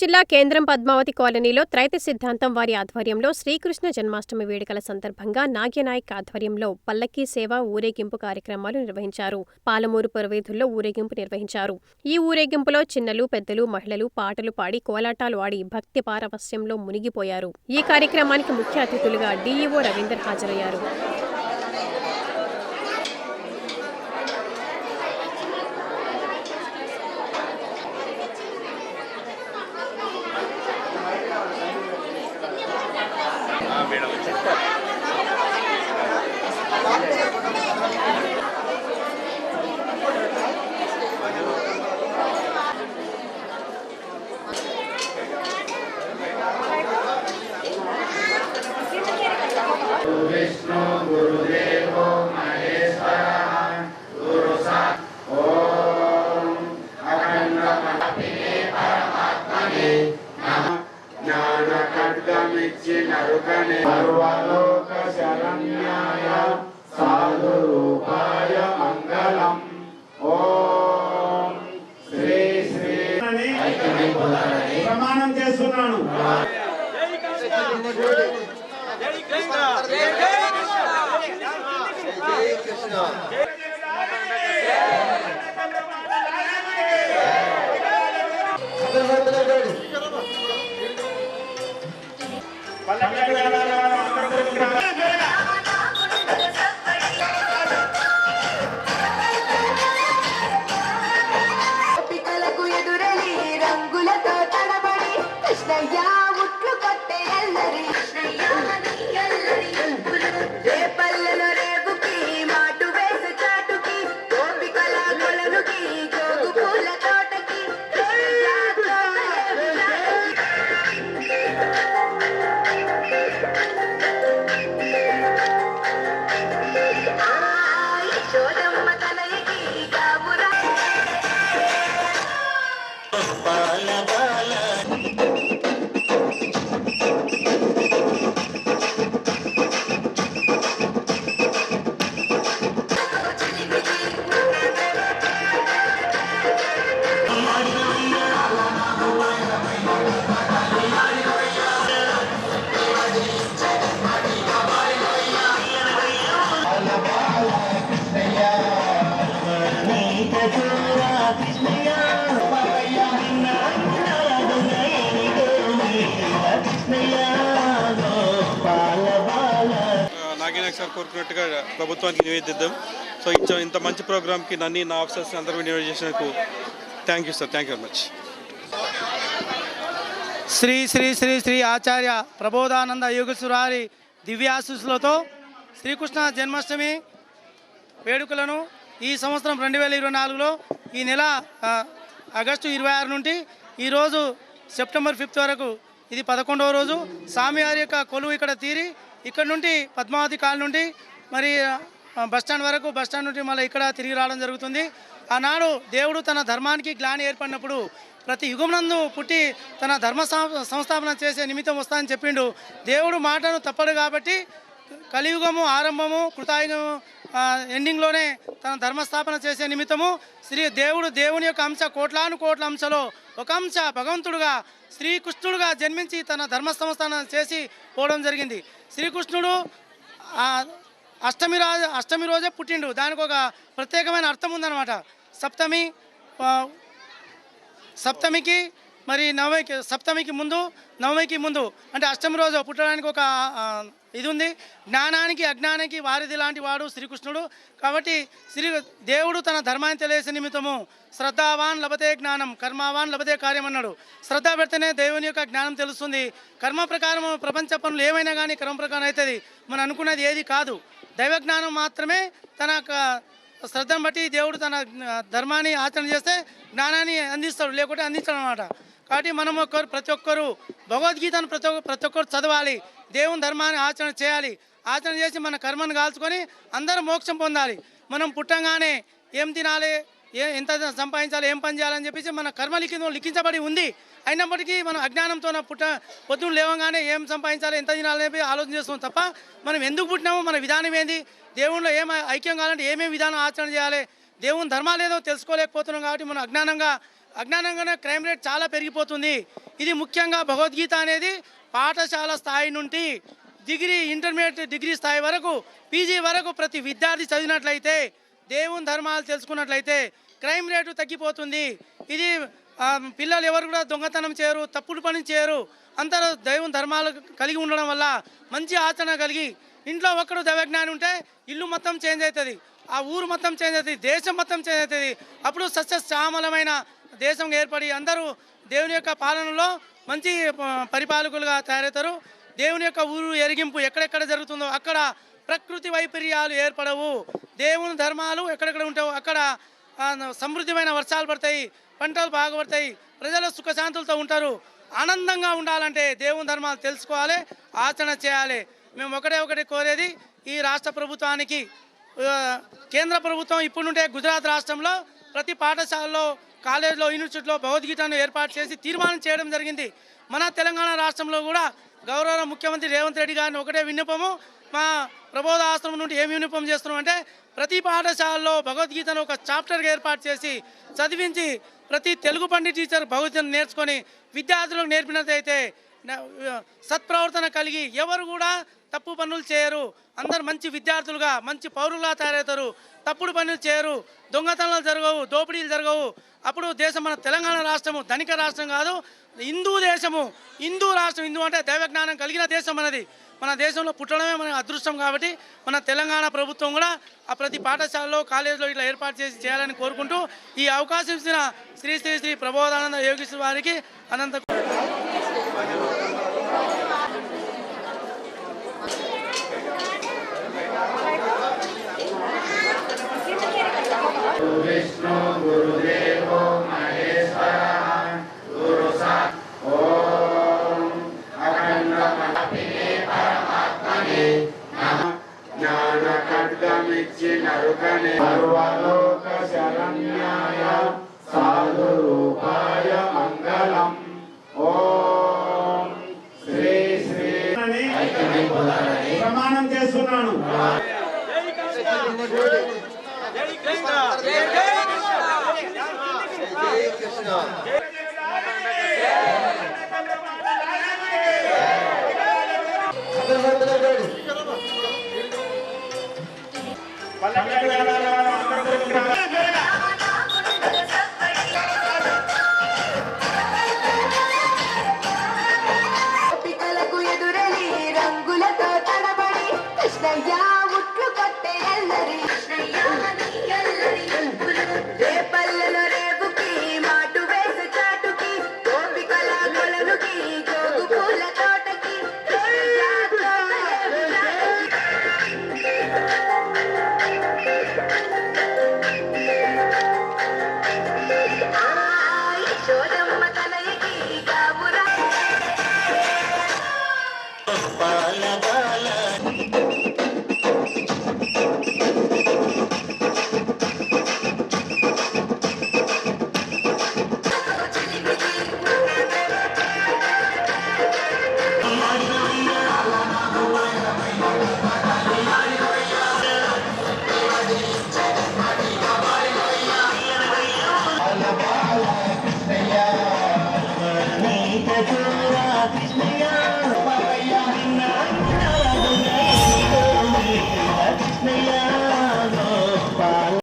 జిల్లా కేంద్రం పద్మావతి కాలనీలో త్రైత సిద్ధాంతం వారి ఆధ్వర్యంలో శ్రీకృష్ణ జన్మాష్టమి వేడుకల సందర్భంగా నాగ్యనాయక్ ఆధ్వర్యంలో పల్లకీ సేవ ఊరేగింపు కార్యక్రమాలు నిర్వహించారు. పాలమూరు పురవేధుల్లో ఊరేగింపు నిర్వహించారు. ఈ ఊరేగింపులో చిన్నలు పెద్దలు మహిళలు పాటలు పాడి కోలాటాలు ఆడి భక్తి పారవస్యంలో మునిగిపోయారు. ఈ కార్యక్రమానికి ముఖ్య అతిథులుగా డీఈఓ రవీందర్ హాజరయ్యారు. జ్ఞానఖడ్గమిచ్చి నరుకనే. సర్వలోక శరణ్యాయ సాధు రూపాయ మంగళం. ఓం శ్రీ శ్రీ. ప్రమాణం చేస్తున్నాను. పికలకు నాగినాయక్ సార్ కోరుకున్నట్టుగా ప్రభుత్వానికి నివేదిద్దాం. సో ఇంత ఇంత మంచి ప్రోగ్రామ్కి నన్ను నా ఆఫీసర్స్ అందరూ నివేదించినందుకు చేసినందుకు thank you sir thank you very much Shri Shri Shri Shri Acharya Prabodhananda యోగసురారి దివ్యాశీస్సులతో శ్రీకృష్ణ జన్మాష్టమి వేడుకలను ఈ సంవత్సరం రెండు వేల ఇరవై నాలుగులో ఈ నెల ఆగస్టు ఇరవై ఆరు నుండి ఈరోజు సెప్టెంబర్ ఫిఫ్త్ వరకు ఇది పదకొండవ రోజు. స్వామివారి యొక్క కొలువు ఇక్కడ తీరి ఇక్కడ నుండి పద్మావతి కాల్ నుండి మరి బస్టాండ్ బస్ స్టాండ్ వరకు బస్ స్టాండ్ నుండి మళ్ళీ ఇక్కడ తిరిగి రావడం జరుగుతుంది. ఆనాడు దేవుడు తన ధర్మానికి గ్లాని ఏర్పడినప్పుడు ప్రతి యుగమునందు పుట్టి తన ధర్మ సంస్థాపన చేసే నిమిత్తం వస్తానని చెప్పిండు. దేవుడు మాటను తప్పడు కాబట్టి కలియుగము ఆరంభము కృతాయుగము ఎండింగ్లోనే తన ధర్మస్థాపన చేసే నిమిత్తము శ్రీ దేవుడు దేవుని యొక్క అంశ కోట్లాను కోట్ల అంశలో ఒక అంశ భగవంతుడుగా శ్రీకృష్ణుడుగా జన్మించి తన ధర్మ చేసి పోవడం జరిగింది. శ్రీకృష్ణుడు అష్టమి రాజు అష్టమి రోజే పుట్టిండు. దానికి ఒక ప్రత్యేకమైన అర్థం ఉందన్నమాట. సప్తమి సప్తమికి మరి నవమికి సప్తమికి ముందు నవమికి ముందు అంటే అష్టమి రోజు పుట్టడానికి ఒక ఇది ఉంది జ్ఞానానికి అజ్ఞానానికి వారిది లాంటి వాడు శ్రీకృష్ణుడు. కాబట్టి శ్రీ దేవుడు తన ధర్మాన్ని తెలియసే నిమిత్తము శ్రద్ధావాన్ లభతే జ్ఞానం కర్మావాన్ లభతే కార్యం అన్నాడు. శ్రద్ధ పెడితేనే దేవుని యొక్క జ్ఞానం తెలుస్తుంది. కర్మ ప్రకారం ప్రపంచ పనులు ఏమైనా కానీ కర్మ ప్రకారం అవుతుంది. మనం అనుకున్నది ఏది కాదు. దైవ జ్ఞానం మాత్రమే తన శ్రద్ధను బట్టి దేవుడు తన ధర్మాన్ని ఆచరణ చేస్తే జ్ఞానాన్ని అందిస్తాడు. లేకుంటే అందించడం అనమాట కాబట్టి మనం ఒక్కరు ప్రతి ఒక్కరు భగవద్గీతను ప్రతి ఒక్క ప్రతి ఒక్కరు చదవాలి. దేవుని ధర్మాన్ని ఆచరణ చేయాలి. ఆచరణ చేసి మన కర్మను కాల్చుకొని అందరూ మోక్షం పొందాలి. మనం పుట్టంగానే ఏం తినాలి? ఏ ఎంత సంపాదించాలి? ఏం పని చేయాలని చెప్పేసి మన కర్మ లిఖితం లిఖించబడి ఉంది. అయినప్పటికీ మనం అజ్ఞానంతో పుట్ట పొద్దున్న లేవగానే ఏం సంపాదించాలి? ఎంత తినాలని చెప్పి ఆలోచన చేస్తున్నాం తప్ప మనం ఎందుకు పుట్టినామో మన విధానం ఏంది? దేవుళ్ళు ఏం ఐక్యం కావాలంటే ఏమేమి విధానం ఆచరణ చేయాలి? దేవుని ధర్మాలు ఏదో తెలుసుకోలేకపోతున్నాం కాబట్టి మనం అజ్ఞానంగా అజ్ఞానంగానే క్రైమ్ రేట్ చాలా పెరిగిపోతుంది. ఇది ముఖ్యంగా భగవద్గీత అనేది పాఠశాల స్థాయి నుండి డిగ్రీ ఇంటర్మీడియట్ డిగ్రీ స్థాయి వరకు పీజీ వరకు ప్రతి విద్యార్థి చదివినట్లయితే దేవుని ధర్మాలు తెలుసుకున్నట్లయితే క్రైమ్ రేటు తగ్గిపోతుంది. ఇది పిల్లలు ఎవరు కూడా దొంగతనం చేయరు తప్పుడు పని చేయరు. అందరూ దేవుని ధర్మాలు కలిగి ఉండడం వల్ల మంచి ఆచరణ కలిగి ఇంట్లో ఒక్కడు దైవజ్ఞానం ఉంటే ఇల్లు మొత్తం చేంజ్ అవుతుంది. ఆ ఊరు మొత్తం చేంజ్ అవుతుంది దేశం మొత్తం చేంజ్ అవుతుంది. అప్పుడు సస్యశ్యామలమైన దేశం ఏర్పడి అందరూ దేవుని యొక్క పాలనలో మంచి పరిపాలకులుగా తయారవుతారు. దేవుని యొక్క ఊరు ఎరిగింపు ఎక్కడెక్కడ జరుగుతుందో అక్కడ ప్రకృతి వైపర్యాలు ఏర్పడవు. దేవుని ధర్మాలు ఎక్కడెక్కడ ఉంటావు అక్కడ సమృద్ధిమైన వర్షాలు పడతాయి పంటలు బాగుపడతాయి ప్రజలు సుఖశాంతులతో ఉంటారు. ఆనందంగా ఉండాలంటే దేవుని ధర్మాలు తెలుసుకోవాలి ఆచరణ చేయాలి. మేము ఒకటే ఒకటి కోరేది ఈ రాష్ట్ర ప్రభుత్వానికి కేంద్ర ప్రభుత్వం ఇప్పుడు నుండే గుజరాత్ రాష్ట్రంలో ప్రతి పాఠశాలలో కాలేజీలో యూనివర్సిటీలో భగవద్గీతను ఏర్పాటు చేసి తీర్మానం చేయడం జరిగింది. మన తెలంగాణ రాష్ట్రంలో కూడా గౌరవ ముఖ్యమంత్రి రేవంత్ రెడ్డి గారిని ఒకటే విన్నపము. మా ప్రబోధ ఆశ్రమం నుండి ఏం విన్నపం చేస్తున్నాం అంటే ప్రతి పాఠశాలలో భగవద్గీతను ఒక చాప్టర్గా ఏర్పాటు చేసి చదివించి ప్రతి తెలుగు పండిట్ టీచర్ భగవద్గీతను నేర్చుకొని విద్యార్థులకు నేర్పినట్లయితే సత్ప్రవర్తన కలిగి ఎవరు కూడా తప్పు పనులు చేయరు. అందరు మంచి విద్యార్థులుగా మంచి పౌరులుగా తయారవుతారు. తప్పుడు పనులు చేయరు. దొంగతనాలు జరగవు దోపిడీలు జరగవు. అప్పుడు దేశం మన తెలంగాణ రాష్ట్రము ధనిక రాష్ట్రం కాదు హిందూ దేశము హిందూ రాష్ట్రం. హిందూ అంటే దైవజ్ఞానం కలిగిన దేశం మనది. మన దేశంలో పుట్టడమే మన అదృష్టం కాబట్టి మన తెలంగాణ ప్రభుత్వం కూడా ఆ ప్రతి పాఠశాలలో కాలేజీలో ఇట్లా ఏర్పాటు చేసి చేయాలని కోరుకుంటూ ఈ అవకాశం ఇచ్చిన శ్రీ శ్రీ శ్రీ ప్రబోధానంద యోగేశ్వర వారికి అనంత